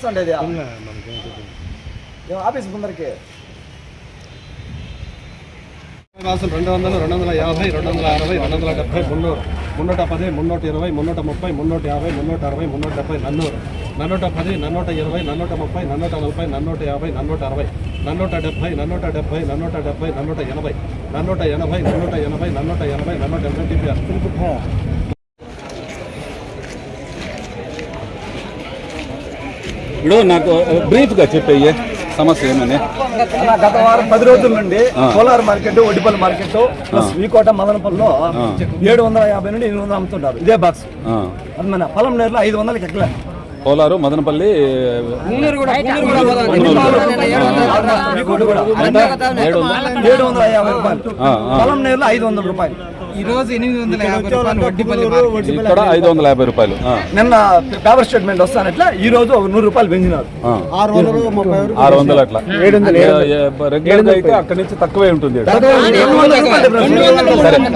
చేస్తుండేది office ముందరికి. రాసులు రెండు వందలు రెండు వందల యాభై రెండు వందల అరవై రెండు వందల డెబ్బై మున్నూరు. మున్నూట పది మున్నూట ఇరవై మున్నూట ముప్పై మున్నూట యాభై మున్నూట అరవై మున్నూట డెబ్బై నన్నూరు. నన్నూట పది నన్నూట ఇరవై నన్నూట ముప్పై నన్నూట నలభై నన్నూట యాభై నన్నూట అరవై. నన్నూట డెబ్బై నన్నూట డెబ్బై నన్నూట డెబ్బై నన్నూట ఎనభై. నన్నూట ఎనభై నన్నూట ఎనభై నన్నూట ఎనభై నన్నూట ఎనభై టీపీఆర్. ఇప్పుడు నాకు బ్రీఫ్గా చెప్పయ్యే సమస్య ఏమని గత వారం పది రోజుల నుండి Kolar market Odipalli market plus V Kota మదనపల్లిలో ఏడు వందల యాభై నుండి ఎనిమిది వందలు అమ్ముతుంటారు ఇదే బాక్స్ అది మన పొలం నేరులో ఐదు వందలకి ఎక్కలే కోలారు మదనపల్లి ఏడు వందలు ఏడు వందల యాభై రూపాయలు. పొలం నేరులో ఐదు వందల రూపాయలు ఈ రోజు ఎనిమిది వందల యాభై రూపాయలు వడ్డీపల్లి మార్కెట్. ఇక్కడ ఐదు వందల యాభై రూపాయలు. ఆ, నిన్న పేపర్ స్టేట్మెంట్ వస్తానట్లా ఈ రోజు ఒక నూరు రూపాయలు పెంచినారు. ఆ. ఆరు వందలు ముప్పై ఆరు వందలు అట్లా. రెగ్యులర్గా అయితే అక్కడి నుంచి తక్కువే ఉంటుంది. సరే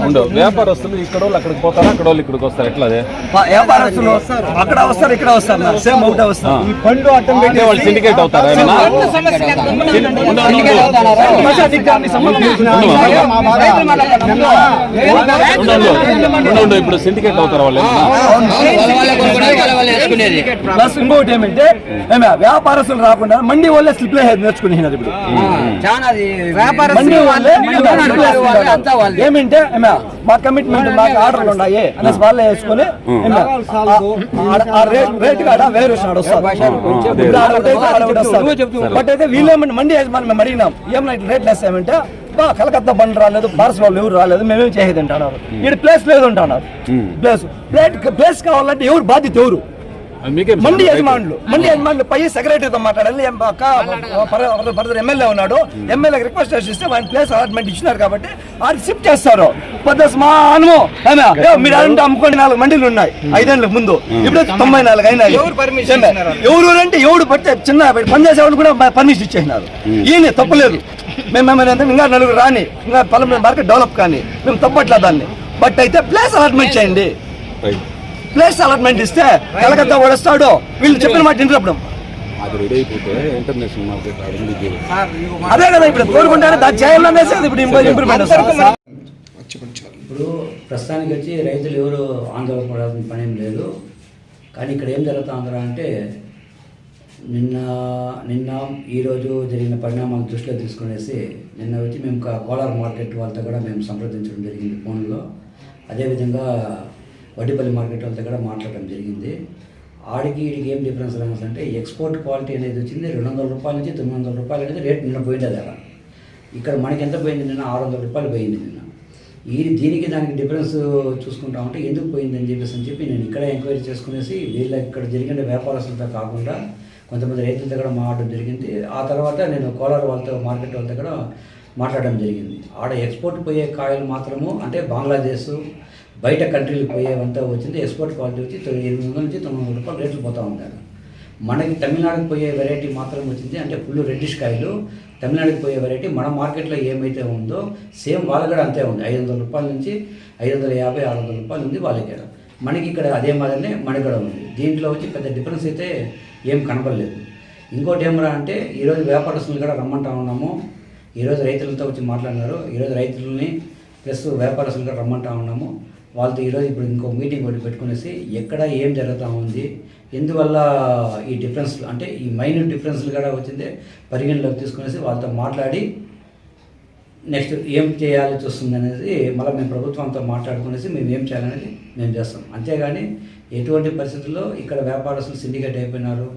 ఉండు. వ్యాపారస్తులు ఇక్కడ వాళ్ళు అక్కడికి పోతారా? అక్కడ వాళ్ళు ఇక్కడికి వస్తారు? ఎట్లా అదే? వ్యాపారస్తులు అక్కడ వస్తారు ఇక్కడ వస్తారు. సేమ్ ఒకటే వస్తారు. ఈ పండు అడ్డం అంటే వాళ్ళు సిండికేట్ అవుతారా? ఏమైనా? ఉండు, ఇప్పుడు సిండికేట్ అవుతారా వాళ్ళు ఏమైనా? ప్లస్ ఇంకోటి ఏమంటే ఏమే వ్యాపారస్తులు రాకుండా మండి వాళ్ళే స్లిప్ నేర్చుకునేది ఇప్పుడు. మండి వాళ్ళే అంతా వాళ్ళే. ఏమంటే ఏమే మా కమిట్మెంట్ మాకు ఆర్డర్లు ఉన్నాయి. అనేసి వాళ్ళే వేసుకొని రేట్ రేట్ కాడ వేరే ఆడ వస్తారు ఇప్పుడు ఆడ ఒకటి అయితే ఆడ ఒకటి వస్తారు. బట్ అయితే వీళ్ళేమంటే మండి యజమాని మేము అడిగినాం ఏమన్నా ఇట్లా రేట్లు వేస్తామంటే కలకత్తా బండి రాలేదు బార్స్ వాళ్ళు ఎవరు రాలేదు మేమేం చేయదు అంటున్నారు ఇక్కడ ప్లేస్ లేదు అంటున్నారు ప్లేస్ ప్లేట్ ప్లేస్ కావాలంటే ఎవరు బాధ్యత ఎవరు? మండి యజమానులు మండి యజమానులు పై సెక్రటరీతో మాట్లాడాలి. ఫర్దర్ ఎమ్మెల్యే ఉన్నాడు. ఎమ్మెల్యేకి రిక్వెస్ట్ చేస్తే ఆయన ప్లేస్ అలాట్మెంట్ ఇచ్చినారు కాబట్టి ఆయన షిఫ్ట్ చేస్తారు. పెద్ద స్మానము మీరు అంటే అమ్ముకోండి నాలుగు మండీలు ఉన్నాయి. ఐదేళ్ళ ముందు. ఇప్పుడు తొంభై నాలుగు అయినాయి. ఎవరు అంటే ఎవడు పడితే చిన్న పని చేసేవాళ్ళు కూడా పర్మిషన్ ఇచ్చేసినారు. ఈయన తప్పలేదు. మేము అంటే ఇంకా నలుగురు రాని ఇంకా పొలం మార్కెట్ డెవలప్ కానీ మేము తప్పట్లా దాన్ని. బట్ అయితే ప్లేస్ అలాట్మెంట్ చేయండి. రైట్. ప్లేస్ అలాట్మెంట్ ఇస్తే కలకత్తా వస్తాడు వీళ్ళు చెప్పిన మాట వినప్పుడు అది కదా ఇప్పుడు కోరుకుంటానే ఇప్పుడు ఇంప్రూవ్మెంట్ ఇప్పుడు ప్రస్తుతానికి వచ్చి రైతులు ఎవరు ఆందోళన పడాల్సిన పని ఏం లేదు. కానీ ఇక్కడ ఏం జరుగుతుందిరా అంటే నిన్న నిన్న ఈరోజు జరిగిన పరిణామాలు దృష్టిలో తీసుకునేసి నిన్న వచ్చి మేము కోలార్ మార్కెట్ వాళ్ళతో కూడా మేము సంప్రదించడం జరిగింది ఫోన్లో. అదేవిధంగా వడ్డీపల్లి మార్కెట్ వాళ్ళతో కూడా మాట్లాడడం జరిగింది. ఆడికి ఈడికి ఏం డిఫరెన్స్ అనేసి అంటే ఎక్స్పోర్ట్ క్వాలిటీ అనేది వచ్చింది రెండు వందల రూపాయల నుంచి తొమ్మిది వందల రూపాయలు అనేది రేట్ నిన్న పోయింది ధర ఇక్కడ మనకి ఎంత పోయింది నిన్న? ఆరు వందల రూపాయలు పోయింది నిన్న. ఈ దీనికి దానికి డిఫరెన్స్ చూసుకుంటా ఉంటే ఎందుకు పోయిందని చెప్పేసి అని చెప్పి నేను ఇక్కడ ఎంక్వైరీ చేసుకునేసి వీళ్ళ ఇక్కడ జరిగిన వ్యాపారస్తులతో కాకుండా కొంతమంది రైతులతో కూడా మాట్లాడడం జరిగింది. ఆ తర్వాత నేను కోలార్ వాళ్ళతో మార్కెట్ వాళ్ళతో కూడా మాట్లాడడం జరిగింది. ఆడ ఎక్స్పోర్ట్ పోయే కాయలు మాత్రము అంటే బంగ్లాదేశ్ బయట కంట్రీలకు పోయేవంతా వచ్చింది ఎక్స్పోర్ట్ క్వాలిటీ వచ్చి ఎనిమిది వందల నుంచి తొమ్మిది వందల రూపాయలు రేట్లు పోతూ ఉంటారు మనకి తమిళనాడుకి పోయే వెరైటీ మాత్రం వచ్చింది అంటే ఫుల్ రెడ్డిష్ కాయలు తమిళనాడుకి పోయే వెరైటీ మన మార్కెట్లో ఏమైతే ఉందో సేమ్ వాళ్ళ కూడా అంతే ఉంది. ఐదు వందల రూపాయల నుంచి ఐదు వందల యాభై ఆరు వందల రూపాయలు ఉంది వాళ్ళకి మనకి ఇక్కడ అదే మాదిరినే మనకి కూడా ఉంది. దీంట్లో వచ్చి పెద్ద డిఫరెన్స్ అయితే ఏం కనపడలేదు. ఇంకోటి ఏమరా అంటే ఈరోజు వ్యాపారస్తులు కూడా రమ్మంటా ఉన్నాము. ఈరోజు రైతులతో వచ్చి మాట్లాడినారు. ఈరోజు రైతులని ప్లస్ వ్యాపారస్తులు కూడా రమ్మంటా ఉన్నాము. వాళ్ళతో ఈరోజు ఇప్పుడు ఇంకో మీటింగ్ ఒకటి పెట్టుకునేసి ఎక్కడ ఏం జరుగుతూ ఉంది ఎందువల్ల ఈ డిఫరెన్స్ అంటే ఈ మైన్యూట్ డిఫరెన్స్లు కూడా వచ్చిందే పరిగణలోకి తీసుకునేసి వాళ్ళతో మాట్లాడి నెక్స్ట్ ఏం చేయాలి చూస్తుంది అనేది మళ్ళీ మేము ప్రభుత్వంతో మాట్లాడుకునేసి మేము ఏం చేయాలనేది మేము చేస్తాం. అంతేగాని ఎటువంటి పరిస్థితుల్లో ఇక్కడ వ్యాపారస్తులు సిండికేట్ అయిపోయినారు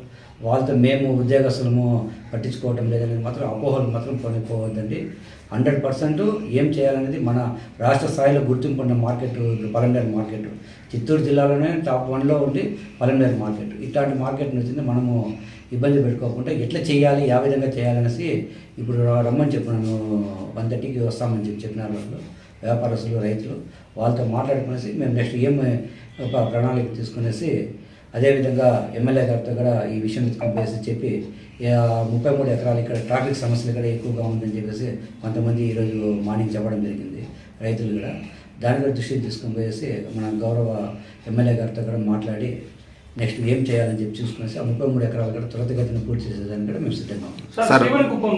వాళ్ళతో మేము ఉద్యోగస్తులము పట్టించుకోవటం లేదనేది మాత్రం అపోహలు మాత్రం పొందిపోవద్దండి హండ్రెడ్ పర్సెంట్ ఏం చేయాలనేది మన రాష్ట్ర స్థాయిలో గుర్తింపు ఉన్న మార్కెట్ పలంనేరు మార్కెట్. చిత్తూరు జిల్లాలోనే టాప్ వన్లో ఉండి పలంనేరు మార్కెట్. ఇట్లాంటి మార్కెట్ వచ్చింది మనము ఇబ్బంది పెట్టుకోకుండా ఎట్లా చేయాలి ఏ విధంగా చేయాలనేసి ఇప్పుడు రమ్మని చెప్పినాను. వన్ థర్టీకి వస్తామని చెప్పి చెప్పినారు వాళ్ళు. వ్యాపారస్తులు రైతులు. వాళ్ళతో మాట్లాడుకునేసి మేము నెక్స్ట్ ఏం ఒక ప్రణాళిక తీసుకునేసి అదేవిధంగా ఎమ్మెల్యే గారితో కూడా ఈ విషయం తీసుకొని చెప్పి ఆ, ముప్పై మూడు ఎకరాలు ఇక్కడ ట్రాఫిక్ సమస్యలు కూడా ఎక్కువగా ఉందని చెప్పేసి కొంతమంది ఈరోజు మార్నింగ్ చెప్పడం జరిగింది రైతులు కూడా. దాని కూడా దృష్టికి తీసుకొని పోయేసి మన గౌరవ ఎమ్మెల్యే గారితో కూడా మాట్లాడి నెక్స్ట్ ఏం చేయాలని చెప్పి చూసుకునేసి ఆ ముప్పై మూడు ఎకరాలు కూడా త్వరితగతిన పూర్తి చేసేదానికి కూడా మేము సిద్ధంగా ఉన్నాం.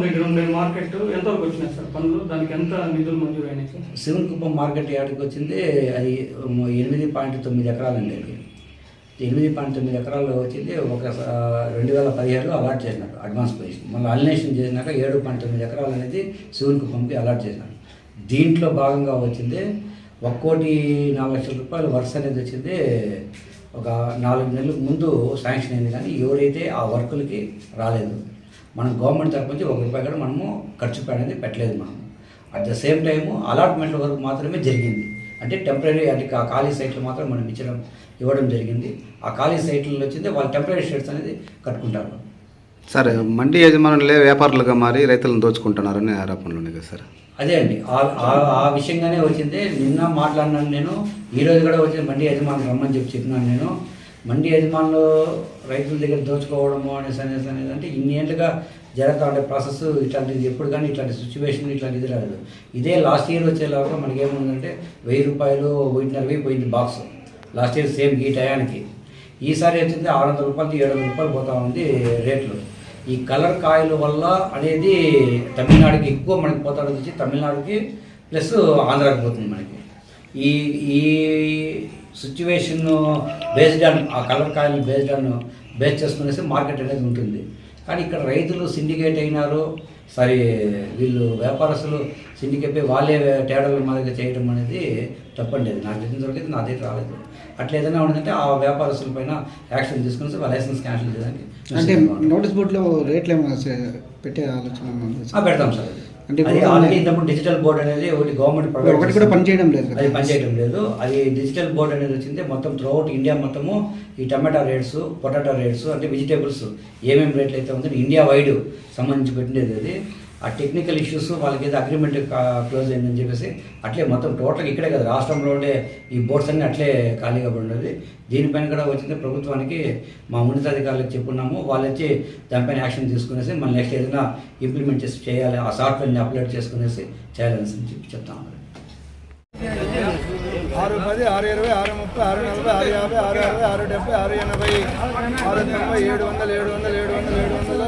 దగ్గర ఉండే మార్కెట్ వచ్చినాయి సార్ పనులు? దానికి ఎంత నిధులు మంజూరు అయినాయి సార్? శివన్కుప్పం మార్కెట్ యార్డ్కి వచ్చింది అది ఎనిమిది పాయింట్ తొమ్మిది ఎకరాలండి అది. ఎనిమిది పాయింట్ తొమ్మిది ఎకరాల్లో వచ్చింది ఒక రెండు వేల పదిహేడులో అలాట్ చేసినారు అడ్వాన్స్ పొజిషన్ మళ్ళీ అలినేషన్ చేసినాక ఏడు పాయింట్ తొమ్మిది ఎకరాలు అనేది శివన్కుప్పంకి అలాట్ చేసినారు. దీంట్లో భాగంగా వచ్చింది ఒక కోటి నాలుగు లక్షల రూపాయలు వర్క్స్ అనేది వచ్చింది ఒక నాలుగు నెలల ముందు శాంక్షన్ అయింది కానీ ఎవరైతే ఆ వర్కులకి రాలేదు మనం గవర్నమెంట్ తరపు నుంచి ఒక రూపాయి కూడా మనము ఖర్చు అనేది పెట్టలేదు మనం at the same time allotment వరకు మాత్రమే జరిగింది. అంటే టెంపరీ అంటే ఖాళీ సైట్లు మాత్రం మనం ఇచ్చడం ఇవ్వడం జరిగింది. ఆ ఖాళీ సైట్లలో వచ్చింది వాళ్ళు టెంపరీ షెడ్స్ అనేది కట్టుకుంటారు. సార్ మండి యజమానులే వ్యాపారులుగా మారి రైతులను దోచుకుంటున్నారని ఆరోపణలు ఉన్నాయి కదా సార్? అదే అండి. ఆ- విషయంగానే వచ్చింది. నిన్న మాట్లాడినాను నేను. ఈ రోజు కూడా వచ్చింది మండి యజమానులు రమ్మని చెప్పి చెప్పినాను నేను. మండి యజమానులు రైతుల దగ్గర దోచుకోవడము అనేసి అనేసి అనేది అంటే ఇన్ని ఏళ్ళుగా జరుగుతూ ఉండే ప్రాసెస్ ఇట్లాంటిది ఎప్పుడు కానీ ఇట్లాంటి సిచ్యువేషన్ ఇట్లాంటిది రాలేదు. ఇదే లాస్ట్ ఇయర్ వచ్చేలాగా మనకి ఏముందంటే వెయ్యి రూపాయలు ఒకటిన్నర వెయ్యి పోయింది బాక్స్ లాస్ట్ ఇయర్ సేమ్ ఈ టయానికి. ఈసారి వచ్చింది ఆరు వందల రూపాయలు ఏడు వందల రూపాయలు పోతా ఉంది రేట్లు. ఈ కలర్ కాయల వల్ల అనేది తమిళనాడుకి ఎక్కువ మనకి పోతాడు వచ్చి తమిళనాడుకి ప్లస్ ఆంధ్రాకి పోతుంది మనకి. ఈ ఈ సిచ్యువేషన్ బేస్డ్ ఆన్ ఆ కలర్ కాయలు బేస్డ్ ఆన్ బేస్ చేసుకునేసి మార్కెట్ అనేది ఉంటుంది. కానీ ఇక్కడ రైతులు సిండికేట్ అయినారు సరే వీళ్ళు వ్యాపారస్తులు సిండికేట్ వాళ్ళే తేడాల మాదిరిగా చేయడం అనేది తప్పండి అది నాకు తెలిసిన వరకు నా దగ్గర రాలేదు అట్లా ఏదైనా ఉందంటే ఆ వ్యాపారస్తుల పైన యాక్షన్ తీసుకుని వాళ్ళ లైసెన్స్ క్యాన్సిల్ చేయడానికి అంటే. నోటీస్ బోర్డులో రేట్లు ఏమైనా పెట్టే ఆలోచన? పెడతాం సార్. అంటే అది ఆల్రెడీ ఇంతకుముందు డిజిటల్ బోర్డ్ అనేది ఒకటి గవర్నమెంట్ ప్రొవైడ్ ఒకటి కూడా పనిచేయడం లేదు? అది పనిచేయడం లేదు. అది డిజిటల్ బోర్డ్ అనేది వచ్చింది. మొత్తం త్రూఅవుట్ ఇండియా మొత్తము ఈ టమాటా రేట్స్ పొటాటో రేట్స్ అంటే వెజిటేబుల్స్ ఏమేమి రేట్లు అయితే ఉందో ఇండియా వైడ్ సంబంధించి పెట్టినది అది. ఆ టెక్నికల్ ఇష్యూస్ వాళ్ళకి ఏదో అగ్రిమెంట్ క్లోజ్ అయిందని చెప్పేసి అట్లే మొత్తం టోటల్ ఇక్కడే కదా రాష్ట్రంలో ఉండే ఈ బోర్డ్స్ అన్ని అట్లే ఖాళీగా ఉండేది. దీనిపైన కూడా వచ్చింది ప్రభుత్వానికి మా ఉన్నతాధికారులకు చెప్పున్నాము వాళ్ళు వచ్చి దానిపైన యాక్షన్ తీసుకునేసి మన నెక్స్ట్ ఏదైనా ఇంప్లిమెంట్ చేసి చేయాలి ఆ సాఫ్ట్వేర్ని అప్లోడ్ చేసుకునేసి చేయాలని చెప్పి చెప్తాము ఆరు పది ఆరు ఇరవై ఆరు ముప్పై ఆరు నలభై ఆరు యాభై ఆరు అరవై ఆరు డెబ్బై ఆరు ఎనభై ఆరు తొంభై ఏడు వందలు ఏడు వందలు ఏడు వందలు ఏడు వందలు.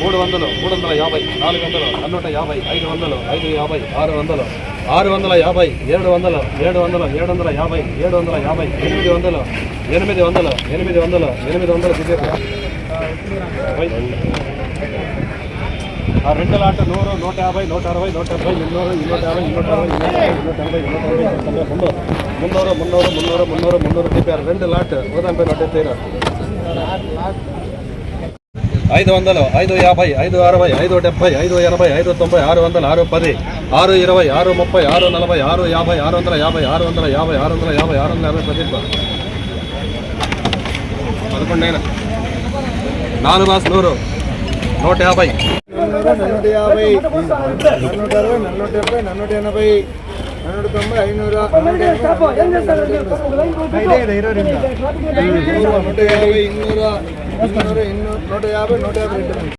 మూడు వందలు మూడు వందల యాభై నాలుగు వందలు నన్నూట యాభై ఐదు వందలు ఐదు యాభై ఆరు వందలు ఆరు వందల యాభై ఏడు వందలు ఏడు వందలు ఏడు వందల యాభై ఏడు వందల యాభై ఎనిమిది వందలు ఎనిమిది వందలు ఎనిమిది వందలు ఎనిమిది వందలు దిగేది ఆ రెండు లాంటి నూరు నూట యాభై నూట అరవై నూట డెబ్బై మున్నూరు ఇన్నూట యాభై ఇన్నూట అరవై ఇన్నూట యాభై ఇన్నూట ఎనభై ఇన్నూట ఎనభై తొంభై మున్నూరు మున్నూరు మున్నూరు మున్నూరు మున్నూరు తిప్పారు రెండు లాట్ ఉదాహరణ నూట తీరారు ఐదు వందలు ఐదు యాభై ఐదు అరవై ఐదు డెబ్బై ఐదు ఎనభై ఐదు తొంభై ఆరు వందలు ఆరు పది ఆరు ఇరవై ఆరు ముప్పై ఆరు నలభై ఆరు యాభై ఆరు వందల యాభై ఆరు వందల యాభై ఆరు వందల యాభై ఆరు వందల యాభై పది పదకొండు నాలుగు బాస్ నూరు నూట యాభై. నూట యాభై నూట అరవై నూట డెబ్బై నూట ఎనభై నన్నూట తొంభై ఐనూరు నూట యాభై ఇన్నూరు ఇన్నూరు ఇన్నూరు నూట యాభై నూట యాభై రెండు